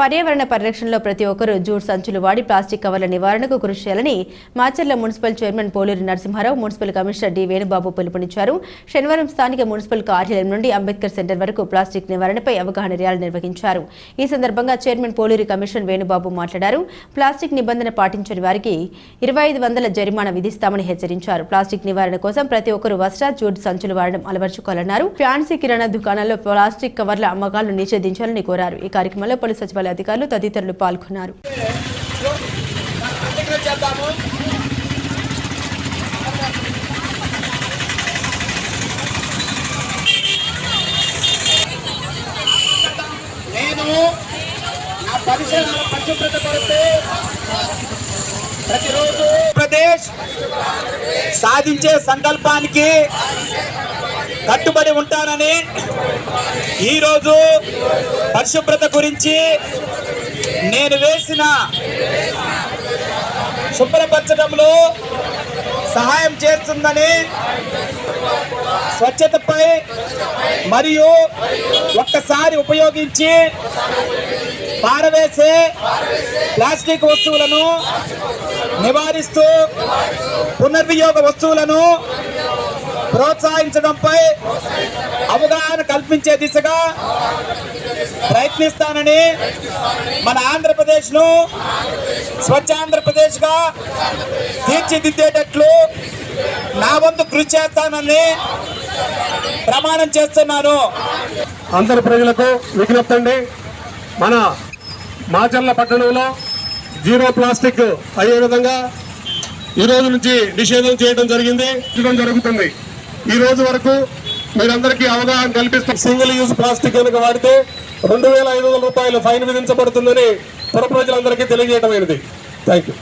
పర్యావరణ పరిరక్షణలో ప్రతి ఒక్కరూ జూట్ సంచులు వాడి ప్లాస్టిక్ కవర్ల నివారణకు కృషి చేయాలని Macherla municipal chairman Poluri Narasimharao municipal commissioner D Venubabu పిలుపునిచ్చారు. శనివారం స్థానిక మున్సిపల్ కార్యాలయం నుండి అంబేద్కర్ సెంటర్ వరకు ప్లాస్టిక్ నివారణపై అవగాహన ర్యాలీ నిర్వహించారు. ఈ సందర్భంగా చైర్మన్ పోలూరి కమిషనర్ వేణుబాబు మాట్లాడారు. ప్లాస్టిక్ నిబంధన పాటించని వారికి ఇరవై ఐదు వందల జరిమానా విధిస్తామని హెచ్చరించారు. ప్లాస్టిక్ నివారణ కోసం ప్రతి ఒక్కరూ వస్త్ర జూట్ సంచులు వాడడం అలవర్చుకోవాలన్నారు. ఫ్యాన్సీ కిరాణా దుకాణాల్లో ప్లాస్టిక్ కవర్ల అమ్మకాలను నిషేధించాలని కోరారు. ఈ కార్యక్రమంలో పలు సచివాలయ అధికారులు తదితరులు పాల్గొన్నారు. నేను నా పరిసరాల పరిశుభ్రత కొరకు ప్రతిరోజు ప్రదేశ్ సాధించే సంకల్పానికి కట్టుబడి ఉంటానని ఈరోజు పరిశుభ్రత గురించి నేను వేసిన శుభ్రపరచడంలో సహాయం చేస్తుందని స్వచ్ఛతపై మరియు ఒక్కసారి ఉపయోగించి పారవేసే ప్లాస్టిక్ వస్తువులను నివారిస్తూ పునర్వినియోగ వస్తువులను ప్రోత్సహించడంపై అవగాహన కల్పించే దిశగా ప్రయత్నిస్తానని మన ఆంధ్రప్రదేశ్ను స్వచ్ఛ ఆంధ్రప్రదేశ్గా తీర్చిదిద్దేటట్లు నా వంతు కృషి చేస్తానని ప్రమాణం చేస్తున్నాను. అందరి ప్రజలకు విజ్ఞప్తి అండి మన మాచర్ల పట్టణంలో జీరో ప్లాస్టిక్ అయ్యే విధంగా ఈ రోజు నుంచి నిషేధం చేయడం జరిగింది. జరుగుతుంది. ఈ రోజు వరకు మీరందరికీ అవగాహన కల్పిస్తాం సింగిల్ యూజ్ ప్లాస్టిక్ కనుక వాడితే రెండు వేల ఐదు వందల రూపాయలు ఫైన్ విధించబడుతుందని పుర ప్రజలందరికీ తెలియజేయడమైనది థ్యాంక్ యూ